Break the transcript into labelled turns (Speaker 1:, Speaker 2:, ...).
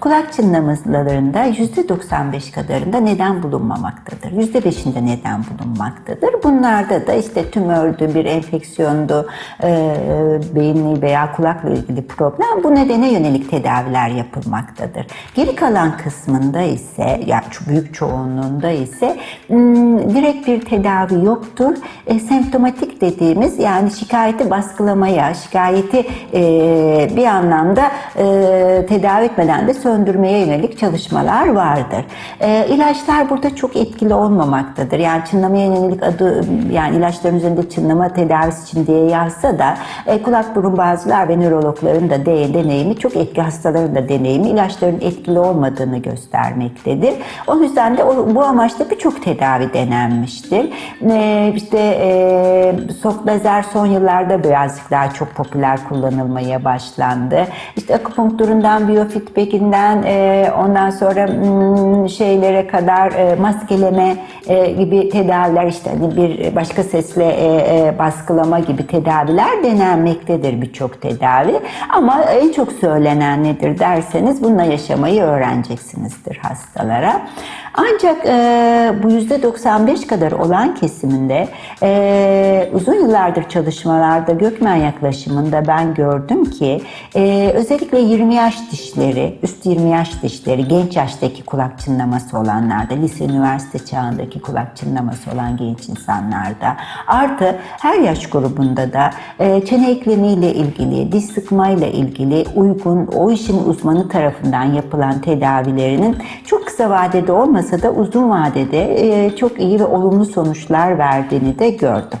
Speaker 1: kulak çınlamalarında %95 kadarında neden bulunmamaktadır. %5'inde neden bulunmaktadır. Bunlarda da işte tümördü, bir enfeksiyondu, e, beyinli veya kulakla ilgili problem bu nedene yönelik tedaviler yapılmaktadır. Geri kalan kısmında ise, yani büyük çoğunluğunda ise direkt bir tedavi yoktur. E, semptomatik dediğimiz yani şikayeti baskılamaya, şikayeti e, bir anlamda e, tedavi etmeden de söndürmeye yönelik çalışmalar vardır. E, ilaçlar burada çok etkili olmamaktadır. Yani çınlamaya yönelik adı yani ilaçların üzerinde çınlama tedavisi için diye yazsa da e, kulak burun bazılar ve nörologların da de- deneyimi çok etki hastaların da deneyimi ilaçların etkili olmadığını göstermektedir. O yüzden de o, bu amaçla birçok tedavi denenmiştir. E, işte e, sok son yıllarda birazcık daha çok popüler kullanılmaya başlandı. İşte akupunkturundan, biyofeedbackinden ondan sonra hmm, şeylere kadar maskeleme e, gibi tedaviler işte hani bir başka sesle e, e, baskılama gibi tedaviler denenmektedir birçok tedavi. Ama en çok söylenen nedir derseniz bununla yaşamayı öğreneceksinizdir hastalara. Ancak e, bu %95 kadar olan kesiminde e, uzun yıllardır çalışmalarda Gökmen yaklaşımında ben gördüm ki e, özellikle 20 yaş dişleri, üst 20 yaş dişleri, genç yaştaki kulak çınlaması olanlarda, lise üniversite çağındaki kulak çınlaması olan genç insanlarda artı her yaş grubunda da e, çene eklemiyle ilgili, diş sıkmayla ilgili uygun o işin uzmanı tarafından yapılan tedavilerinin çok kısa vadede olmasa da uzun vadede e, çok iyi ve olumlu sonuçlar verdiğini de gördüm.